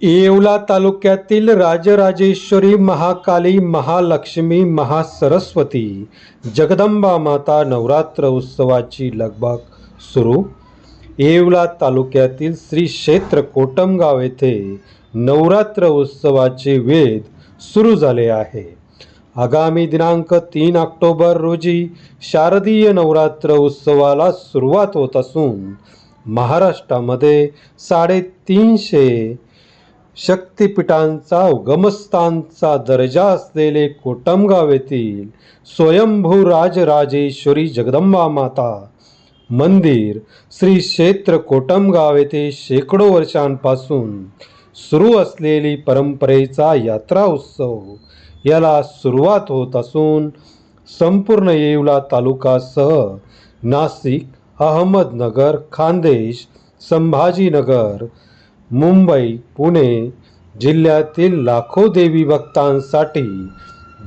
येवला तालुक्यातील राजराजेश्वरी महाकाली महालक्ष्मी महासरस्वती. जगदंबा माता नवरात्र उत्सवाची लगबग सुरू. येवला तालुक्यातील श्री क्षेत्र कोटमगाव येथे नवरात्र उत्सवाचे वेद सुरू झाले आहे. आगामी दिनांक तीन ऑक्टोबर रोजी शारदीय नवरात्र उत्सवाला सुरुवात होत असून महाराष्ट्रामध्ये साडेतीनशे शक्तिपीठांचा उगमस्थानचा दर्जा असलेले कोटमगाव येथील स्वयंभू राजराजेश्वरी जगदंबा माता. मंदिर श्री क्षेत्र कोटमगाव येथे शेकडो वर्षांपासून सुरू असलेली परंपरेचा यात्रा उत्सव याला सुरुवात होत असून संपूर्ण येवला तालुकासह नाशिक अहमदनगर खानदेश संभाजीनगर मुंबई पुणे जिल्ह्यातील लाखो देवी भक्तांसाठी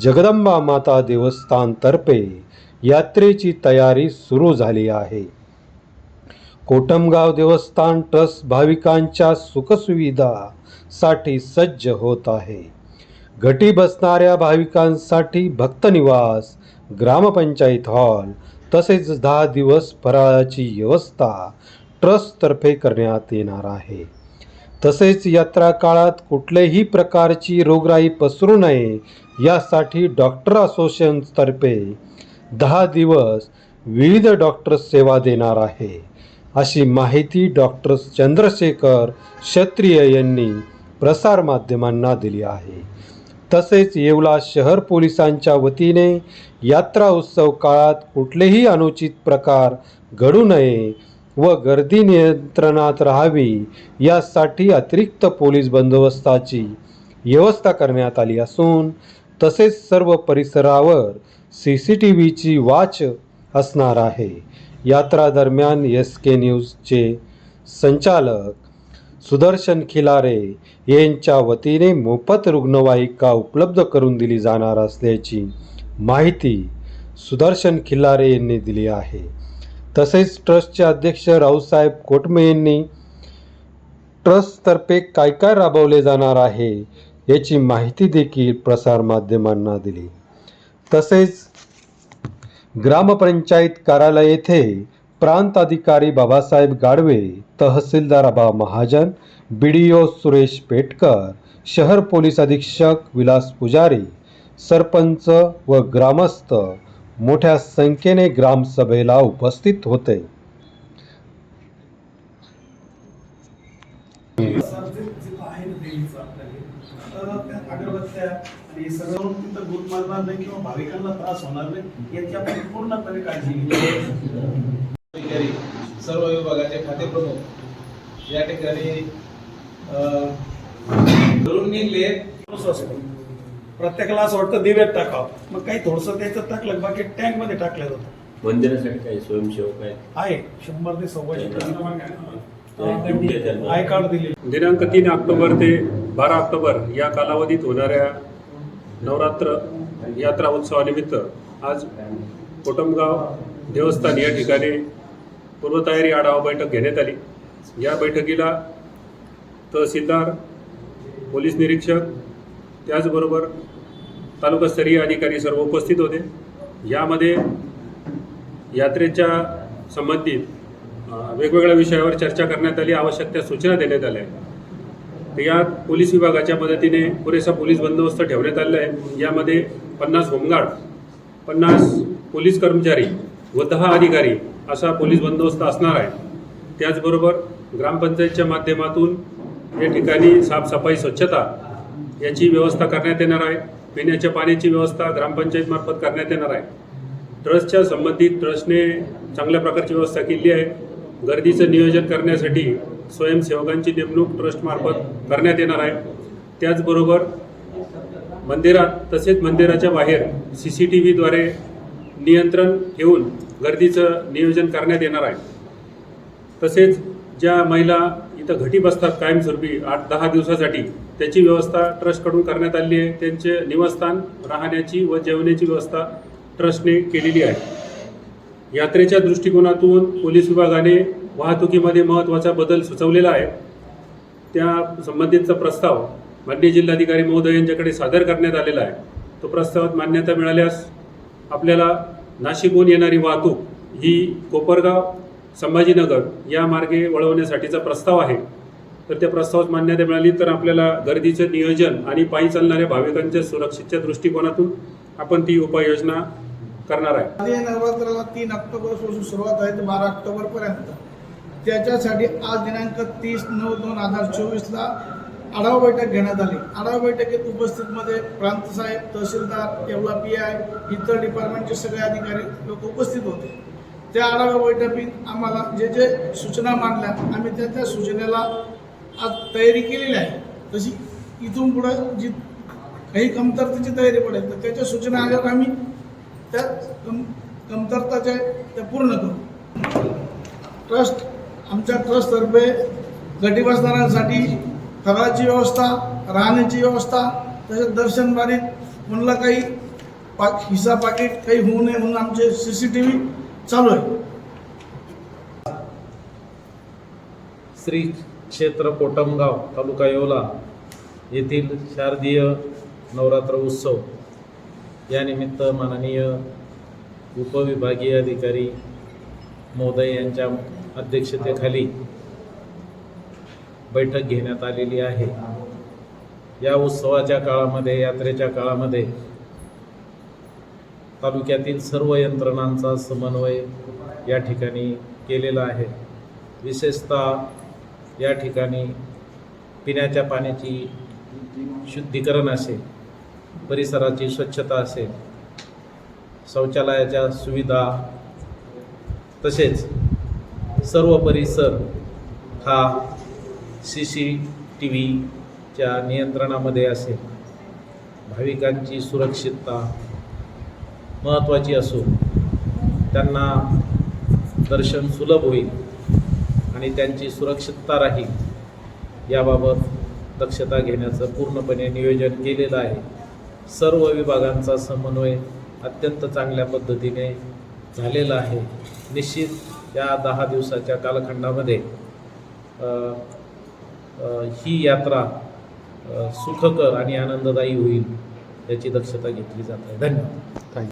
जगदंबा माता देवस्थानतर्फे यात्रेची तयारी सुरू झाली आहे. कोटमगाव देवस्थान ट्रस्ट भाविकांच्या सुखसुविधासाठी सज्ज होत आहे. घटी बसणाऱ्या भाविकांसाठी भक्तनिवास ग्रामपंचायत हॉल तसेच दहा दिवस फराळाची व्यवस्था ट्रस्टतर्फे करण्यात येणार आहे. तसेच यात्रा काळात कुठल्याही प्रकारची रोगराई पसरू नये यासाठी डॉक्टर असोसिएशनतर्फे दहा दिवस विविध डॉक्टर्स सेवा देणार आहे. अशी माहिती डॉक्टर चंद्रशेखर क्षत्रिय यांनी प्रसारमाध्यमांना दिली आहे. तसेच येवला शहर पोलिसांच्या वतीने यात्रा उत्सव काळात कुठलेही अनुचित प्रकार घडू नये व गर्दी नियंत्रणात राहावी यासाठी अतिरिक्त पोलीस बंदोबस्ताची व्यवस्था करण्यात आली असून तसेच सर्व परिसरावर सी सी टी व्हीची वाच असणार आहे. यात्रा दरम्यान एस के न्यूजचे संचालक सुदर्शन खिलारे यांच्या वतीने मोफत रुग्णवाहिका उपलब्ध करून दिली जाणार असल्याची माहिती सुदर्शन खिल्लारे यांनी दिली आहे. तसेच ट्रस्टचे अध्यक्ष रावसाहेब कोटमे यांनी ट्रस्टतर्फे काय काय राबवले जाणार आहे याची माहिती देखील प्रसारमाध्यमांना दिली. तसेच ग्रामपंचायत कार्यालय येथे प्रांत अधिकारी बाबासाहेब गाडवे तहसीलदार Aba Mahajan B D O Suresh Petkar शहर पोलीस अधीक्षक विलास पुजारी सरपंच व ग्रामस्थ मोठ्या संख्येने ग्रामसभेला उपस्थित होते. सर्व विभागाचे खाते प्रमुख या ठिकाणी अं, निघले प्रत्येकाला असं वाटतं दिव्यात टाकावं. मग काही थोडंसं त्याच्यात टाकलं बाकी टँकमध्ये टाकलं जातं. मंदिरासाठी काही स्वयंसेवक आहेत? आहे. शंभर ते सव्वाशे त्यांना? आय कार्ड दिले दिनांक तीन ऑक्टोबर ते बारा ऑक्टोबर या कालावधीत होणाऱ्या नवरात्र यात्रा उत्सवानिमित्त आज कोटमगाव देवस्थान या ठिकाणी पूर्वतयारी आढावा बैठक घेण्यात आली. या बैठकीला तहसीलदार पोलीस निरीक्षक त्याचबरोबर तालुकास्तरीय अधिकारी सर्व उपस्थित होते. यामध्ये यात्रेच्या संबंधित वेगवेगळ्या विषयावर चर्चा करण्यात आली आवश्यक त्या सूचना देण्यात आल्या. या यात पोलीस विभागाच्या मदतीने पुरेसा पोलीस बंदोबस्त ठेवण्यात आलेला आहे. यामध्ये पन्नास होमगार्ड पन्नास पोलीस कर्मचारी व दहा अधिकारी असा पोलीस बंदोबस्त असणार आहे. त्याचबरोबर ग्रामपंचायतच्या माध्यमातून या ठिकाणी साफसफाई स्वच्छता याची व्यवस्था करण्यात येणार आहे. पिण्याच्या पाण्याची व्यवस्था ग्रामपंचायतमार्फत करण्यात येणार आहे. ट्रस्टच्या संबंधित ट्रस्टने चांगल्या प्रकारची व्यवस्था केली आहे. गर्दीचं नियोजन करण्यासाठी स्वयंसेवकांची नेमणूक ट्रस्टमार्फत करण्यात येणार आहे. त्याचबरोबर मंदिरात तसेच मंदिराच्या बाहेर सी सी टी व्हीद्वारे नियंत्रण ठेवून गर्दीचं नियोजन करण्यात येणार आहे. तसेच ज्या महिला तिथं घटी बसतात कायमस्वरूपी आठ दहा दिवसासाठी. त्याची व्यवस्था ट्रस्टकडून करण्यात आली आहे. त्यांचे निवासस्थान राहण्याची व जेवण्याची व्यवस्था ट्रस्टने केलेली आहे. यात्रेच्या दृष्टिकोनातून पोलीस विभागाने वाहतुकीमध्ये महत्त्वाचा बदल सुचवलेला आहे. त्या संबंधितचा प्रस्ताव माननीय जिल्हाधिकारी महोदय यांच्याकडे सादर करण्यात आलेला आहे. तो प्रस्तावात मान्यता मिळाल्यास आपल्याला नाशिकहून येणारी वाहतूक ही कोपरगाव संभाजीनगर या मार्गे वळवण्यासाठीचा प्रस्ताव आहे. तर त्या प्रस्तावात मान्यता मिळाली तर आपल्याला गर्दीचं नियोजन आणि पायी चालणाऱ्या भाविकांच्या सुरक्षेच्या दृष्टिकोनातून आपण ती उपाययोजना करणार आहे. आधी नवरात्राला तीन ऑक्टोबरपासून सुरुवात आहे ते बारा ऑक्टोबरपर्यंत. त्याच्यासाठी आज दिनांक तीस नऊ दोन हजार चोवीसला आढावा बैठक घेण्यात आली. आढावा बैठकीत उपस्थितमध्ये प्रांत साहेब तहसीलदार येवला पी आय इतर डिपार्टमेंटचे सगळे अधिकारी लोक उपस्थित होते. त्या आढावा बैठकीत आम्हाला जे जे सूचना मांडल्या आम्ही त्या त्या सूचनेला आज तयारी केलेली आहे. तशी इथून पुढं जी काही कमतरतेची तयारी पडेल तर त्याच्या सूचना आल्यावर आम्ही त्या कम कमतरताच्या त्या पूर्ण करू. ट्रस्ट आमच्या ट्रस्टतर्फे गटी बसणाऱ्यांसाठी फराची व्यवस्था राहण्याची व्यवस्था तसेच दर्शनबारीत म्हणलं काही पाक हिसा पाकिट काही होऊ नये म्हणून आमचे सी सी टी व्ही चालू आहे. श्री क्षेत्र कोटमगाव तालुका येवला येथील शारदीय नवरात्र उत्सव. यानिमित्त माननीय उपविभागीय अधिकारी महोदय यांच्या अध्यक्षतेखाली बैठक घेण्यात आलेली आहे. या उत्सवाच्या काळामध्ये यात्रेच्या काळामध्ये तालुक्यातील सर्व यंत्रणांचा समन्वय या ठिकाणी केलेला आहे. विशेषतः या ठिकाणी पिण्याच्या पाण्याची शुद्धीकरण असेल परिसराची स्वच्छता असेल शौचालयाच्या सुविधा तसेच सर्व परिसर हा सी सी टी व्हीच्या नियंत्रणामध्ये असेल. भाविकांची सुरक्षितता महत्त्वाची असून त्यांना दर्शन सुलभ होईल आणि त्यांची सुरक्षितता राहील. याबाबत दक्षता घेण्याचं पूर्णपणे नियोजन केलेलं आहे. सर्व विभागांचा समन्वय अत्यंत चांगल्या पद्धतीने झालेला आहे. निश्चित या दहा दिवसाच्या कालखंडामध्ये ही यात्रा सुखकर आणि आनंददायी होईल याची दक्षता घेतली जात आहे. धन्यवाद.